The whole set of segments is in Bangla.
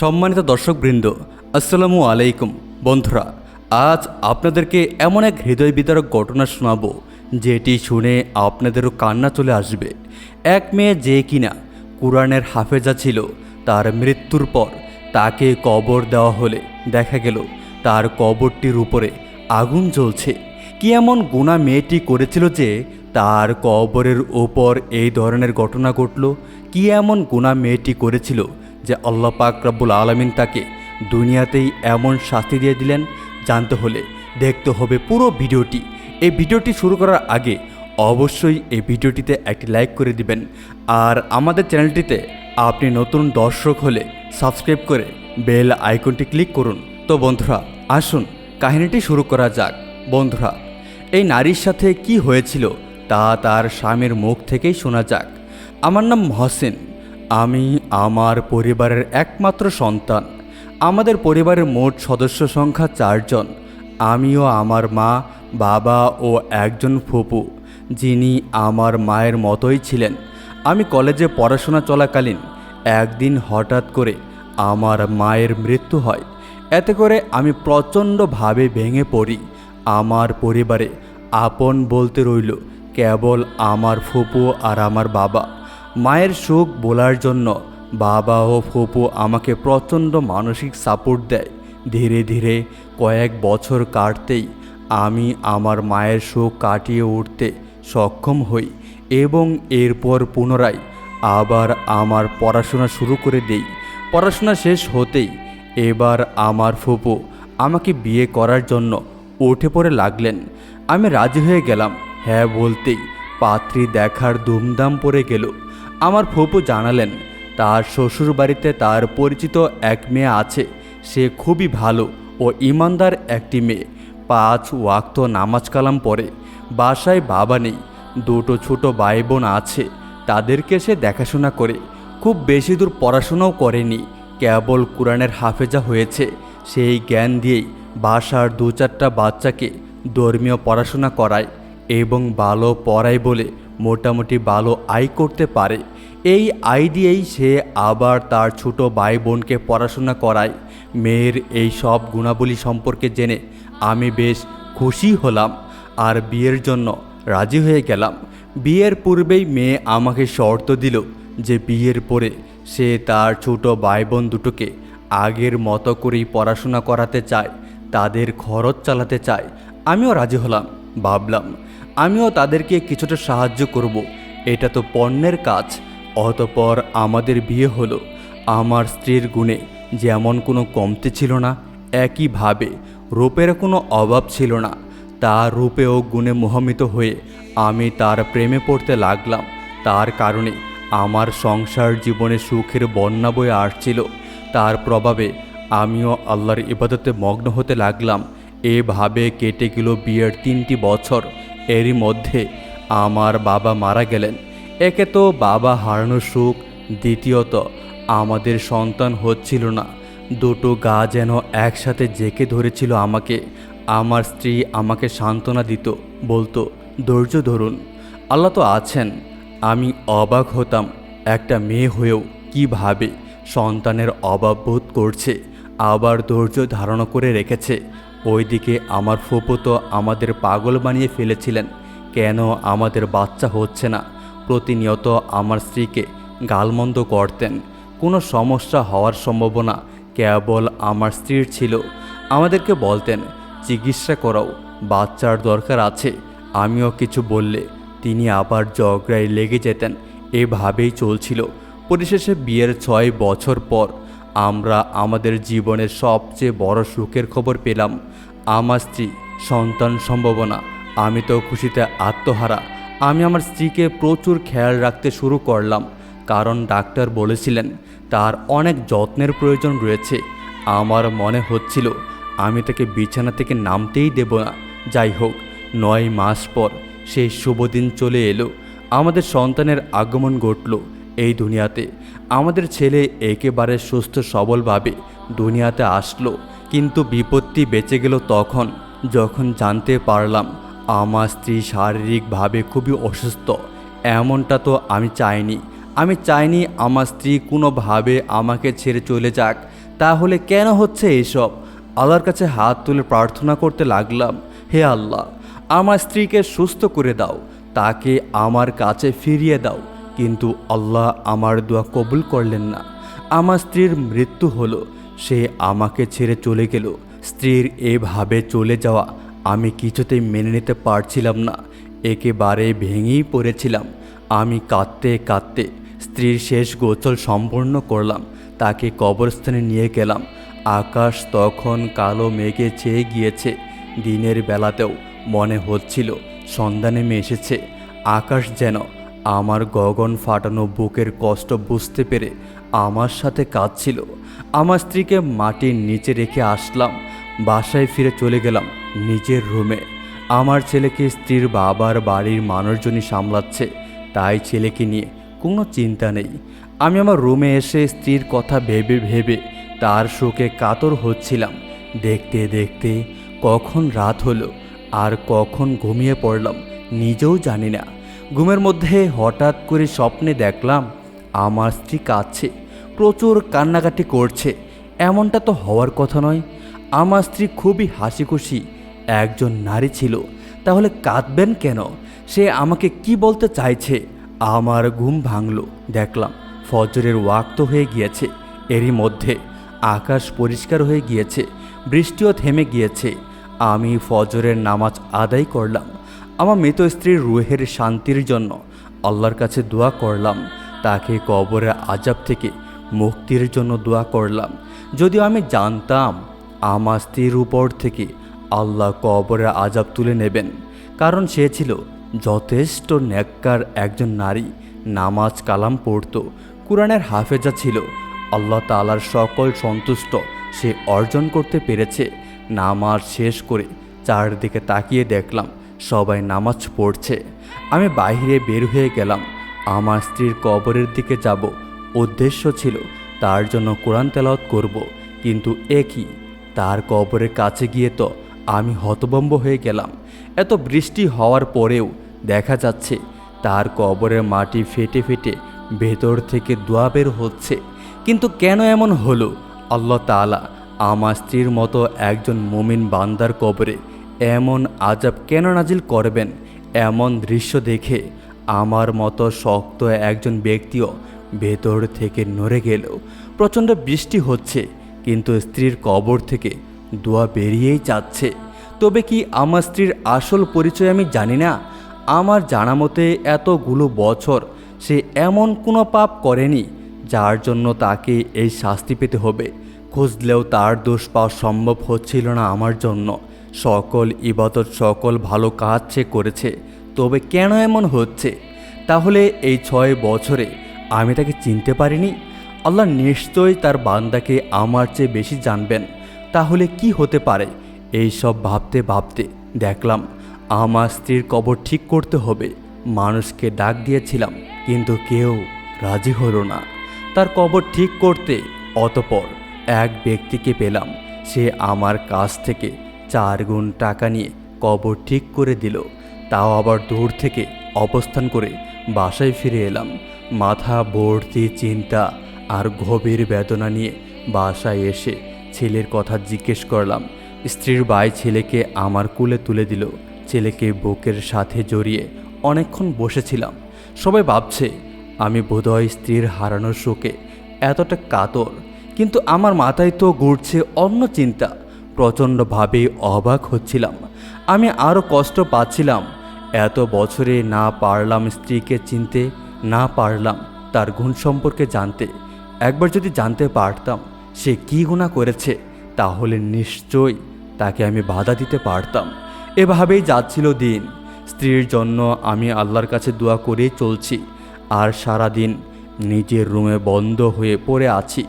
সম্মানিত দর্শকবৃন্দ, আসসালামু আলাইকুম। বন্ধুরা, আজ আপনাদেরকে এমন এক হৃদয় বিতারক ঘটনা শোনাবো, যেটি শুনে আপনাদেরও কান্না চলে আসবে। এক মেয়ে যে কিনা কোরআনের হাফেজা ছিল, তার মৃত্যুর পর তাকে কবর দেওয়া হলে দেখা গেল, তার কবরটির উপরে আগুন জ্বলছে। কি এমন গুণা মেয়েটি করেছিল যে তার কবরের ওপর এই ধরনের ঘটনা ঘটল? কি এমন গুণা মেয়েটি করেছিল যে আল্লাহ পাক রব্বুল আলমিন তাকে দুনিয়াতেই এমন শাস্তি দিয়ে দিলেন, জানতে হলে দেখতে হবে পুরো ভিডিওটি। এই ভিডিওটি শুরু করার আগে অবশ্যই এই ভিডিওটিতে একটি লাইক করে দিবেন। আর আমাদের চ্যানেলটিতে আপনি নতুন দর্শক হলে সাবস্ক্রাইব করে বেল আইকনটি ক্লিক করুন। তো বন্ধুরা, আসুন কাহিনীটি শুরু করা যাক। বন্ধুরা, এই নারীর সাথে কি হয়েছিল তা তার স্বামীর মুখ থেকেই শোনা যাক। আমার নাম মহসিন। আমি আমার পরিবারের একমাত্র সন্তান। আমাদের পরিবারের মোট সদস্য সংখ্যা চারজন। আমিও আমার মা, বাবা ও একজন ফুপু, যিনি আমার মায়ের মতোই ছিলেন। আমি কলেজে পড়াশোনা চলাকালীন একদিন হঠাৎ করে আমার মায়ের মৃত্যু হয়। এতে করে আমি প্রচণ্ডভাবে ভেঙে পড়ি। আমার পরিবারে আপন বলতে রইল, কেবল আমার ফুপু আর আমার বাবা। মায়ের সুখ বলার জন্য বাবা ও ফুপু আমাকে প্রচণ্ড মানসিক সাপোর্ট দেয়। ধীরে ধীরে কয়েক বছর কাটতেই আমি আমার মায়ের শোক কাটিয়ে উঠতে সক্ষম হই এবং এরপর পুনরায় আবার আমার পড়াশোনা শুরু করে দেই। পড়াশোনা শেষ হতেই এবার আমার ফুপু আমাকে বিয়ে করার জন্য উঠে পড়ে লাগলেন। আমি রাজি হয়ে গেলাম। হ্যাঁ বলতেই পাত্রী দেখার দুমদাম পড়ে গেল। আমার ফুপু জানালেন, তার শ্বশুর বাড়িতে তার পরিচিত এক মেয়ে আছে, সে খুবই ভালো ও ইমানদার একটি মেয়ে। পাঁচ ওয়াক্ত নামাজ কালাম পড়ে, বাসায় বাবা নেই, দুটো ছোট ভাই বোন আছে, তাদেরকে সে দেখাশোনা করে। খুব বেশি দূর পড়াশোনাও করেনি, কেবল কোরআনের হাফেজা হয়েছে। সেই জ্ঞান দিয়েই বাসার দু চারটা বাচ্চাকে ধর্মীয় পড়াশোনা করায় এবং ভালো পড়ায় বলে মোটামুটি ভালো আয় করতে পারে। এই আয় দিয়েই সে আবার তার ছোট ভাই বোনকে পড়াশোনা করায়। মেয়ের এই সব গুণাবলী সম্পর্কে জেনে আমি বেশ খুশি হলাম আর বিয়ের জন্য রাজি হয়ে গেলাম। বিয়ের পূর্বেই মেয়ে আমাকে শর্ত দিল যে বিয়ের পরে সে তার ছোট ভাই বোন দুটোকে আগের মতো করেই পড়াশোনা করাতে চায়, তাদের খরচ চালাতে চায়। আমিও রাজি হলাম, ভাবলাম, আমিও তাদেরকে কিছুটা সাহায্য করব, এটা তো পণ্যের কাজ। অতপর আমাদের বিয়ে হলো। আমার স্ত্রীর গুণে যেমন কোনো কমতি ছিল না একইভাবে রূপের কোনো অভাব ছিল না। তার রূপে ও গুণে মোহামিত হয়ে আমি তার প্রেমে পড়তে লাগলাম। তার কারণে আমার সংসার জীবনে সুখের বন্যা বয়ে আসছিল। তার প্রভাবে আমিও আল্লাহর ইবাদতে মগ্ন হতে লাগলাম। এভাবে কেটে গেল বিয়ের তিনটি বছর। এরই মধ্যে আমার বাবা মারা গেলেন। একে তো বাবা হারানোর সুখ, দ্বিতীয়ত আমাদের সন্তান হচ্ছিল না। দুটো গা যেন একসাথে জেকে ধরেছিল আমাকে। আমার স্ত্রী আমাকে সান্ত্বনা দিত, বলতো, ধৈর্য ধরুন। আল্লাহ তো আছেন। আমি অবাক হতাম, একটা মেয়ে হয়েও কীভাবে সন্তানের অভাব বোধ করছে, আবার ধৈর্য ধারণ করে রেখেছে। ওইদিকে আমার ফুপু তো আমাদের পাগল বানিয়ে ফেলেছিলেন। কেন আমাদের বাচ্চা হচ্ছে না? প্রতিনিয়ত আমার স্ত্রীকে গালমন্দ করতেন। কোনো সমস্যা হওয়ার সম্ভাবনা কেবল আমার স্ত্রীর ছিল। আমাদেরকে বলতেন, চিকিৎসা করাও, বাচ্চার দরকার আছে। আমিও কিছু বললে তিনি আবার ঝগড়ায় লেগে যেতেন। এভাবেই চলছিল। পরিশেষে বিয়ের ছয় বছর পর আমরা আমাদের জীবনের সবচেয়ে বড় সুখের খবর পেলাম। আমার স্ত্রী, সন্তান সম্ভাবনা, আমি তো খুশিতে আত্মহারা। আমি আমার স্ত্রীকে প্রচুর খেয়াল রাখতে শুরু করলাম, কারণ ডাক্তার বলেছিলেন তার অনেক যত্নের প্রয়োজন রয়েছে। আমার মনে হচ্ছিল আমি তাকে বিছানা থেকে নামতেই দেব না। যাই হোক, নয় মাস পর সেই শুভ দিন চলে এলো। আমাদের সন্তানের আগমন ঘটল এই দুনিয়াতে। আমাদের ছেলে একেবারে সুস্থ সবলভাবে দুনিয়াতে আসলো, কিন্তু বিপত্তি বেঁচে গেল তখন, যখন জানতে পারলাম আমার স্ত্রী শারীরিকভাবে খুবই অসুস্থ। এমনটা তো আমি চাইনি। আমি চাইনি আমার স্ত্রী কোনোভাবে আমাকে ছেড়ে চলে যাক। তাহলে কেন হচ্ছে এসব? আল্লাহর কাছে হাত তুলে প্রার্থনা করতে লাগলাম, হে আল্লাহ, আমার স্ত্রীকে সুস্থ করে দাও, তাকে আমার কাছে ফিরিয়ে দাও। কিন্তু আল্লাহ আমার দোয়া কবুল করলেন না। আমার স্ত্রীর মৃত্যু হলো, সে আমাকে ছেড়ে চলে গেল। স্ত্রীর এভাবে চলে যাওয়া আমি কিছুতেই মেনে নিতে পারছিলাম না। একেবারে ভেঙেই পড়েছিলাম। আমি কাঁদতে কাঁদতে স্ত্রীর শেষ গোচল সম্পূর্ণ করলাম। তাকে কবরস্থানে নিয়ে গেলাম। আকাশ তখন কালো মেঘে চেয়ে গিয়েছে। দিনের বেলাতেও মনে হচ্ছিল সন্ধ্যা নেমে এসেছে। আকাশ যেন আমার গগন ফাটানো বুকের কষ্ট বুঝতে পেরে আমার সাথে কাঁদছিল। আমার স্ত্রীকে মাটির নিচে রেখে আসলাম। বাসায় ফিরে চলে গেলাম নিজের রুমে। আমার ছেলেকে স্ত্রীর বাবার বাড়ির মানুষজনই সামলাচ্ছে, তাই ছেলেকে নিয়ে কোনো চিন্তা নেই। আমি আমার রুমে এসে স্ত্রীর কথা ভেবে ভেবে তার শোকে কাতর হচ্ছিলাম। দেখতে দেখতে কখন রাত হলো আর কখন ঘুমিয়ে পড়লাম নিজেও জানি না। ঘুমের মধ্যে হঠাৎ করে স্বপ্নে দেখলাম আমার স্ত্রী কাঁদছে, প্রচুর কান্নাকাটি করছে। এমনটা তো হওয়ার কথা নয় আমার স্ত্রী খুবই হাসি খুশি একজন নারী ছিল। তাহলে কাঁদবেন কেন? সে আমাকে কি বলতে চাইছে? আমার ঘুম ভাঙলো, দেখলাম। ফজরের ওয়াক্ত হয়ে গিয়েছে। এরই মধ্যে আকাশ পরিষ্কার হয়ে গিয়েছে। বৃষ্টিও থেমে গিয়েছে। আমি ফজরের নামাজ আদায় করলাম। আমার মৃত স্ত্রীর রুহের শান্তির জন্য আল্লাহর কাছে দোয়া করলাম। তাকে কবরের আজাব থেকে মুক্তির জন্য দোয়া করলাম। যদিও আমি জানতাম আমার স্ত্রীর উপর থেকে আল্লাহ কবরের আজাব তুলে নেবেন। কারণ সে ছিল যথেষ্ট ন্যাক্কার একজন নারী। নামাজ কালাম পড়তো, কোরআনের হাফেজা ছিল। আল্লাহ তালার সকল সন্তুষ্ট সে অর্জন করতে পেরেছে। নামাজ শেষ করে চারদিকে তাকিয়ে দেখলাম সবাই নামাজ পড়ছে। আমি বাইরে বের হয়ে গেলাম। আমার স্ত্রীর কবরের দিকে যাব। উদ্দেশ্য ছিল তার জন্য কোরআন তেলাওয়াত করব। কিন্তু একই তার কবরের কাছে গিয়ে তো আমি হতবম্ব হয়ে গেলাম। এত বৃষ্টি হওয়ার পরেও দেখা যাচ্ছে তার কবরের মাটি ফেটে ফেটে ভেতর থেকে দোয়া বের হচ্ছে। কিন্তু কেন এমন হলো? আল্লাহ তাআলা আমার স্ত্রীর মতো একজন মুমিন বান্দার কবরে এমন আজাব কেন নাজিল করবেন? এমন দৃশ্য দেখে আমার মতো শক্ত একজন ব্যক্তিও ভেতর থেকে নড়ে গেল। প্রচণ্ড বৃষ্টি হচ্ছে। কিন্তু স্ত্রীর কবর থেকে দোয়া বেরিয়েই যাচ্ছে। তবে কি আমার স্ত্রীর আসল পরিচয় আমি জানি না? আমার জানা মতে এতগুলো বছর সে এমন কোনো পাপ করেনি, যার জন্য তাকে এই শাস্তি পেতে হবে। খুঁজলেও তার দোষ পাওয়া সম্ভব হচ্ছিল না আমার জন্য। সকল ইবাদত, সকল ভালো কাজ সে করেছে। তবে কেন এমন হচ্ছে? তাহলে এই ছয় বছরে আমি তাকে চিনতে পারিনি? আল্লাহ নিশ্চয়ই তার বান্দাকে আমার চেয়ে বেশি জানবেন। তাহলে কি হতে পারে? এই সব ভাবতে ভাবতে দেখলাম, আমার স্ত্রীর কবর ঠিক করতে হবে। মানুষকে ডাক দিয়েছিলাম, কিন্তু কেউ রাজি হলো না। তার কবর ঠিক করতে অতপর এক ব্যক্তিকে পেলাম। সে আমার কাছ থেকে চার গুণ টাকা নিয়ে কবর ঠিক করে দিল। তাও আবার দূর থেকে অবস্থান করে বাসায় ফিরে এলাম। মাথা ভর্তি চিন্তা আর গভীর বেদনা নিয়ে বাসায় এসে ছেলের কথা জিজ্ঞেস করলাম। স্ত্রীর বাই ছেলেকে আমার কুলে তুলে দিল। ছেলেকে বুকের সাথে জড়িয়ে অনেকক্ষণ বসেছিলাম। সবাই ভাবছে, আমি বোধহয় স্ত্রীর হারানোর শোকে এতটা কাতর, কিন্তু আমার মাথায় তো ঘুরছে অন্য চিন্তা। প্রচণ্ডভাবে অবাক হচ্ছিলাম। আমি আরও কষ্ট পাচ্ছিলাম। এত বছরে না পারলাম স্ত্রীকে চিনতে, না পারলাম তার গুণ সম্পর্কে জানতে। একবার যদি জানতে পারতাম সে কী গুণা করেছে, তাহলে নিশ্চয়ই তাকে আমি বাধা দিতে পারতাম। এভাবেই যাচ্ছিল দিন। স্ত্রীর জন্য আমি আল্লাহর কাছে দোয়া করেই চলছি। আর সারা দিন নিজের রুমে বন্ধ হয়ে পড়ে আছি।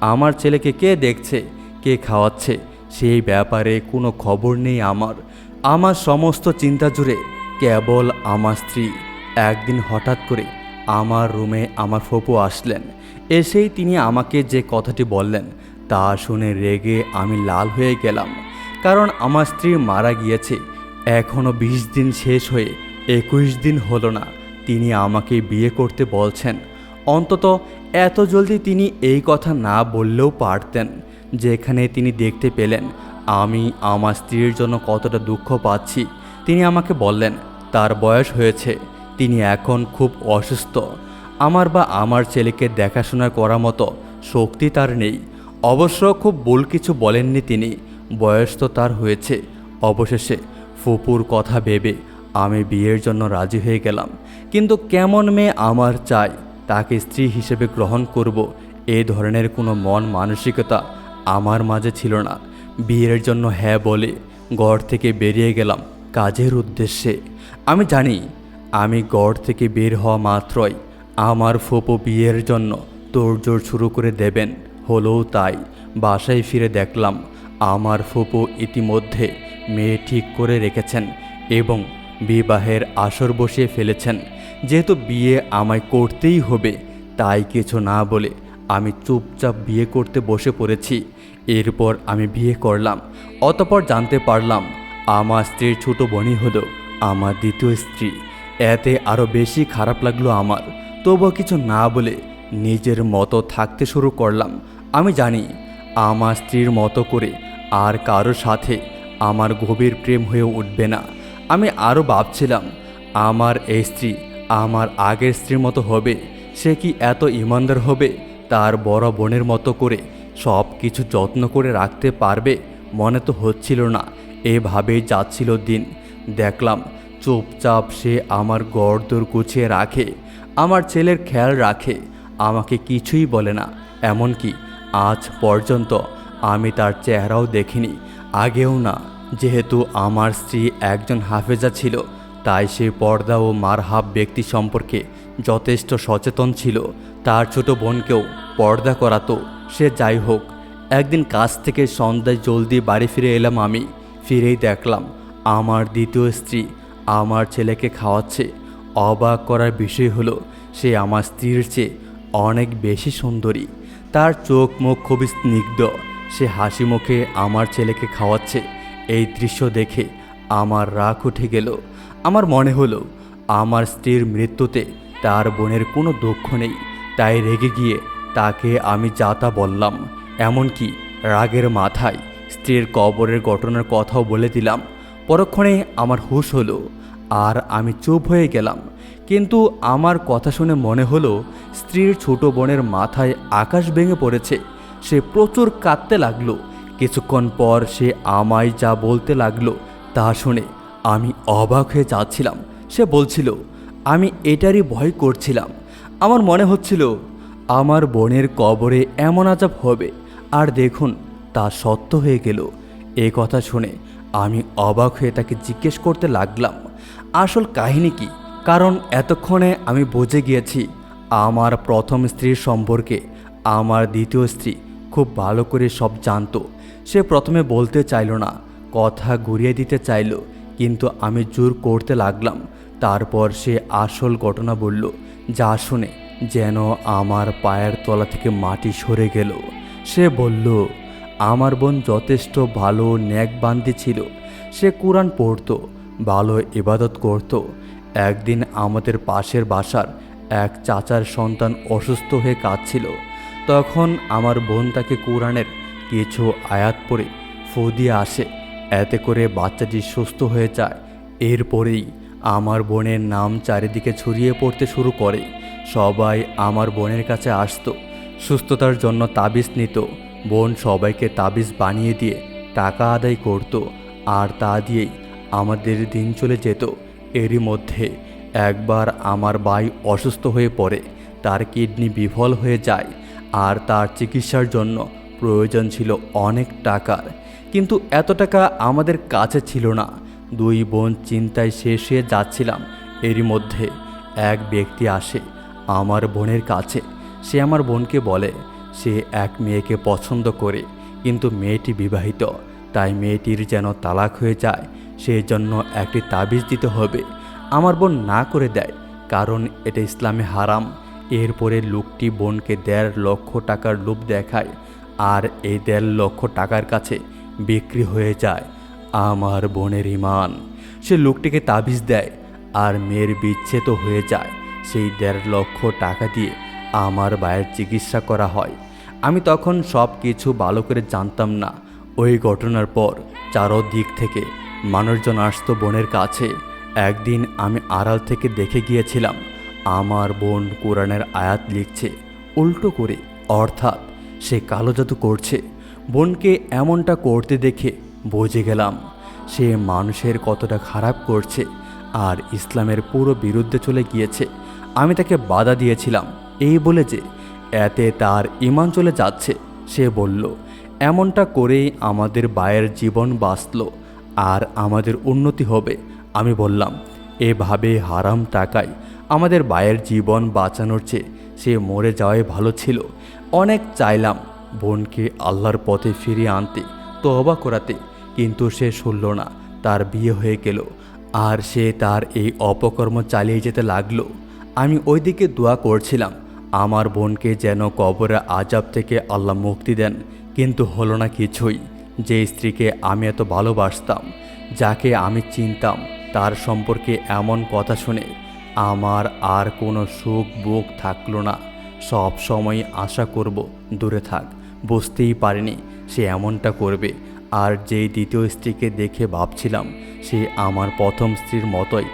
আমার ছেলেকে কে দেখছে, কে খাওয়াচ্ছে, সেই ব্যাপারে কোনো খবর নেই আমার। আমার সমস্ত চিন্তা জুড়ে কেবল আমার স্ত্রী। একদিন হঠাৎ করে আমার রুমে আমার ফপু আসলেন। এসেই তিনি আমাকে যে কথাটি বললেন, তা শুনে রেগে আমি লাল হয়ে গেলাম, কারণ আমার স্ত্রী মারা গিয়েছে। এখনও বিশ দিন শেষ হয়ে একুশ দিন হলো না তিনি আমাকে বিয়ে করতে বলছেন। অন্তত এত জলদি তিনি এই কথা না বললেও পারতেন, যেখানে তিনি দেখতে পেলেন আমি আমার স্ত্রীর জন্য কতটা দুঃখ পাচ্ছি। তিনি আমাকে বললেন, তার বয়স হয়েছে, তিনি এখন খুব অসুস্থ আমার বা আমার ছেলেকে দেখাশোনা করার মতো শক্তি তার নেই। অবশ্য খুব ভুল কিছু বলেননি তিনি। বয়স তো তার হয়েছে। অবশেষে ফুপুর কথা ভেবে আমি বিয়ের জন্য রাজি হয়ে গেলাম। কিন্তু কেমন মেয়ে আমার চাই? তাকে স্ত্রী হিসেবে গ্রহণ করব? এ ধরনের কোনো মন মানসিকতা আমার মাঝে ছিল না। বিয়ের জন্য হ্যাঁ বলে গড় থেকে বেরিয়ে গেলাম কাজের উদ্দেশ্যে। আমি জানি, আমি গড় থেকে বের হওয়া মাত্রই আমার ফুপু বিয়ের জন্য তোড়জোড় শুরু করে দেবেন। হলেও তাই, বাসায় ফিরে দেখলাম আমার ফুপু ইতিমধ্যে মেয়ে ঠিক করে রেখেছেন এবং বিবাহের আসর বসিয়ে ফেলেছেন। যেহেতু বিয়ে আমায় করতেই হবে, তাই কিছু না বলে আমি চুপচাপ বিয়ে করতে বসে পড়েছি। এরপর আমি বিয়ে করলাম। অতপর জানতে পারলাম, আমার স্ত্রীর ছোট বোনই হলো আমার দ্বিতীয় স্ত্রী। এতে আরও বেশি খারাপ লাগল আমার। তবুও কিছু না বলে নিজের মতো থাকতে শুরু করলাম। আমি জানি, আমার স্ত্রীর মতো করে আর কারোর সাথে আমার গভীর প্রেম হয়ে উঠবে না। আমি আরও ভাবছিলাম, আমার এই স্ত্রী আমার আগের স্ত্রীর মতো হবে, সে কি এত ইমানদার হবে, তার বড় বোনের মতো করে সব কিছু যত্ন করে রাখতে পারবে? মনে তো হচ্ছিল না, এভাবেই যাচ্ছিল দিন। দেখলাম, চুপচাপ সে আমার গড়দর গুছিয়ে রাখে। আমার ছেলের খেয়াল রাখে, আমাকে কিছুই বলে না। এমনকি আজ পর্যন্ত আমি তার চেহারাও দেখিনি। আগেও না, যেহেতু আমার স্ত্রী একজন হাফেজা ছিল, তাই সে পর্দা ও মারহাব ব্যক্তি সম্পর্কে যথেষ্ট সচেতন ছিল। তার ছোট বোনকেও পর্দা করাতো সে যাই হোক। একদিন কাজ থেকে সন্ধ্যায় জলদি বাড়ি ফিরে এলাম আমি। ফিরেই দেখলাম, আমার দ্বিতীয় স্ত্রী আমার ছেলেকে খাওয়াচ্ছে। অবাক করার বিষয় হলো, সে আমার স্ত্রীর চেয়ে অনেক বেশি সুন্দরী। তার চোখ মুখ খুবই স্নিগ্ধ। সে হাসি মুখে আমার ছেলেকে খাওয়াচ্ছে। এই দৃশ্য দেখে আমার রাগ উঠে গেল। আমার মনে হলো, আমার স্ত্রীর মৃত্যুতে তার বোনের কোনো দুঃখ নেই। তাই রেগে গিয়ে তাকে আমি যা তা বললাম। এমনকি রাগের মাথায় স্ত্রীর কবরের ঘটনার কথাও বলে দিলাম। পরক্ষণে আমার হুশ হলো আর আমি চুপ হয়ে গেলাম। কিন্তু আমার কথা শুনে মনে হলো, স্ত্রীর ছোট বোনের মাথায় আকাশ ভেঙে পড়েছে। সে প্রচুর কাঁদতে লাগল। কিছুক্ষণ পর সে আমায় যা বলতে লাগল তা শুনে আমি অবাক হয়ে যাচ্ছিলাম। সে বলছিল, আমি এটারই ভয় করছিলাম। আমার মনে হচ্ছিল, আমার বোনের কবরে এমন আজাব হবে। আর দেখুন, তা সত্য হয়ে গেল। এ কথা শুনে আমি অবাক হয়ে তাকে জিজ্ঞেস করতে লাগলাম, আসল কাহিনী কি? কারণ এতক্ষণে আমি বুঝে গিয়েছি, আমার প্রথম স্ত্রীর সম্পর্কে আমার দ্বিতীয় স্ত্রী খুব ভালো করে সব জানতো। সে প্রথমে বলতে চাইল না, কথা ঘুরিয়ে দিতে চাইল, কিন্তু আমি জোর করতে লাগলাম। তারপর সে আসল ঘটনা বলল, যা শুনে যেন আমার পায়ের তলা থেকে মাটি সরে গেল। সে বলল আমার বোন যথেষ্ট ভালো ন্যাক বান্দি ছিল। সে কোরআন পড়তো, ভালো ইবাদত করত। একদিন আমাদের পাশের বাসার এক চাচার সন্তান অসুস্থ হয়ে কাঁদছিল। তখন আমার বোন তাকে কোরআনের কিছু আয়াত পড়ে, ফু দিয়ে আসে। এতে করে বাচ্চাটি সুস্থ হয়ে যায়। এরপরেই আমার বোনের নাম চারিদিকে ছড়িয়ে পড়তে শুরু করে। সবাই আমার বোনের কাছে আসতো। সুস্থতার জন্য তাবিজ নিত। বোন সবাইকে তাবিজ বানিয়ে দিয়ে টাকা আদায় করত আর তা দিয়েই আমাদের দিন চলে যেত। এরই মধ্যে একবার আমার ভাই অসুস্থ হয়ে পড়ে, তার কিডনি বিফল হয়ে যায় আর তার চিকিৎসার জন্য প্রয়োজন ছিল অনেক টাকার। কিন্তু এত টাকা আমাদের কাছে ছিল না। দুই বোন চিন্তায় শেষ হয়ে যাচ্ছিলাম। এরই মধ্যে এক ব্যক্তি আসে আমার বোনের কাছে। সে আমার বোনকে বলে সে এক মেয়েকে পছন্দ করে, কিন্তু মেয়েটি বিবাহিত। তাই মেয়েটির যেন তালাক হয়ে যায় সেই জন্য একটি তাবিজ দিতে হবে। আমার বোন না করে দেয়, কারণ এটা ইসলামে হারাম। এরপরে লোকটি বোনকে দেড় লক্ষ টাকার লোভ দেখায়, আর এই দেড় লক্ষ টাকার কাছে বিক্রি হয়ে যায় আমার বোনের ইমান। সে লোকটিকে তাবিজ দেয়, আর মেয়ের বিচ্ছেদ হয়ে যায়। সেই দেড় লক্ষ টাকা দিয়ে আমার ভাইয়ের চিকিৎসা করা হয়। আমি তখন সব কিছু ভালো করে জানতাম না। ওই ঘটনার পর চারোদিক থেকে মানুষজন আসতো বোনের কাছে। একদিন আমি আড়াল থেকে দেখে গিয়েছিলাম, আমার বোন কোরআনের আয়াত লিখছে, উল্টো করে, অর্থাৎ সে কালো জাদু করছে। বোনকে এমনটা করতে দেখে বুঝে গেলাম, সে মানুষের কতটা খারাপ করছে আর ইসলামের পুরো বিরুদ্ধে চলে গিয়েছে। আমি তাকে বাধা দিয়েছিলাম, এই বলে যে এতে তার ইমান চলে যাচ্ছে। সে বলল, এমনটা করেই আমাদের বায়ের জীবন বাঁচল আর আমাদের উন্নতি হবে। আমি বললাম, এভাবে হারাম টাকায় আমাদের বায়ের জীবন বাঁচানোর চেয়ে সে মরে যাওয়াই ভালো ছিল। অনেক চাইলাম বোনকে আল্লাহর পথে ফিরিয়ে আনতে তবা করাতে, কিন্তু সে শুনল না, তার বিয়ে হয়ে গেল আর সে তার এই অপকর্ম চালিয়ে যেতে লাগল। আমি ওইদিকে দোয়া করছিলাম আমার বোনকে যেন কবরের আজাব থেকে আল্লাহ মুক্তি দেন, কিন্তু হলো না কিছুই। যে স্ত্রীকে আমি এত ভালোবাসতাম, যাকে আমি চিনতাম, তার সম্পর্কে এমন কথা শুনে আমার আর কোনো সুখ বুক থাকল না। সব সময় আশা করব, দূরে থাক, বুঝতেই পারিনি সে এমনটা করবে। আর যেই দ্বিতীয় স্ত্রীকে দেখে ভাবছিলাম, সে আমার প্রথম স্ত্রীর মতোই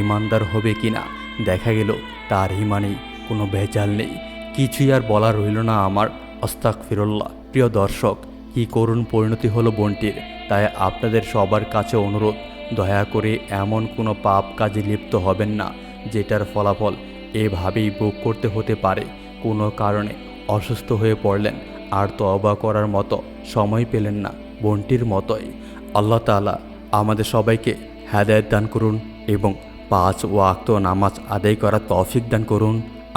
ইমানদার হবে কিনা, দেখা গেল তার ইমানেই কোনো ভেজাল নেই। কিছুই আর বলা রইল না আমার। অস্তাক ফিরল্লাহ প্রিয় দর্শক, কি করুণ পরিণতি হলো বোনটির। তাই আপনাদের সবার কাছে অনুরোধ, দয়া করে এমন কোনো পাপ কাজে লিপ্ত হবেন না, যেটার ফলাফল এভাবেই বুক করতে হতে পারে। কোনো কারণে অসুস্থ হয়ে পড়লেন, আর তবা করার মতো সময় পেলেন না বোনটির মতোই। আল্লাহ তাআলা আমাদের সবাইকে হেদায়ত দান করুন এবং পাঁচ ওয়াক্ত নামাজ আদায় করার তৌফিক দান করুন।